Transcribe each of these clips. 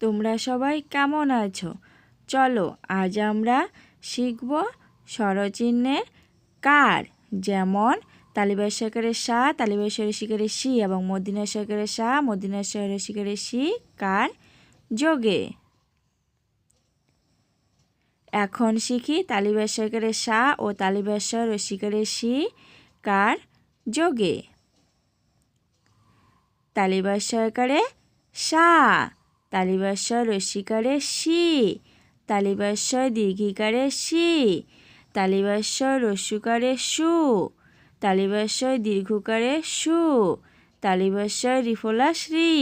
তোমরা সবাই কেমন আছো? চলো, আজ আমরা শিখব স্বরচিহ্নের কার, যেমন তালিবাস সরকারের সা তালিবাস শিকারের সি এবং মদিনা সরকারের সা মদিনা শহরের শিকারের সি কার যোগে। এখন শিখি তালিবাস সরকারের সা ও তালিবাস রসিকারের সি কার যোগে। তালিবাস সরকারে সা। তালিবাস্বর রসিকারে সি, তালিবাস্বর দীর্ঘিকারে সি, তালিবাস্বর রস্যুকারে সু, তালিবাস্বর দীর্ঘকারে সু, তালিবাস্বর রিফলা শ্রী।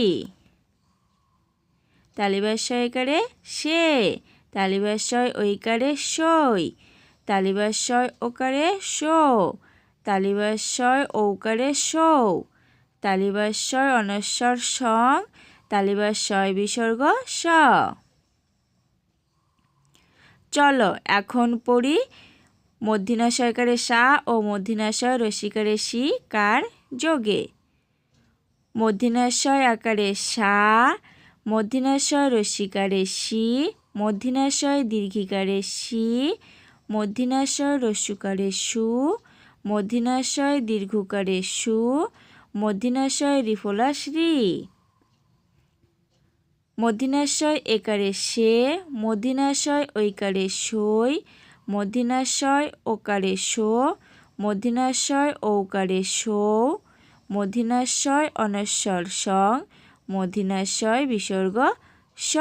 তালিবাস্বয়কারে সে তালিবাস্বয় ঐকারে সই তালিবাস্বয় ওকারে শো তালিবাস্বয় ঔকারে সৌ তালিবাস্বয় অনস্বর সং তালিবার শয় বিসর্গ স। চলো, এখন পড়ি মধ্যিনাশয়কারে সা ও মধ্যিনাশয় রসিকারে সি কার যোগে। মধ্যিনাশয় আকারে সা মধ্যিনাশয় রসিকারে সি মধ্যিনাশয় দীর্ঘিকারে সি মধ্যিনাশয় রস্যুকারে সু মধ্যিনাশয় দীর্ঘকারে সু মধ্যিনাশয় রিফলা শ্রী মধ্যিনাশয় একারে সে, মদিনাশয় ঐকারে সই, মদিনাশয় ওকারে শো মদিনাশয় ওকারে সৌ, মদিনাশয় অনশ্বর সং, মদিনাশয় বিসর্গ স।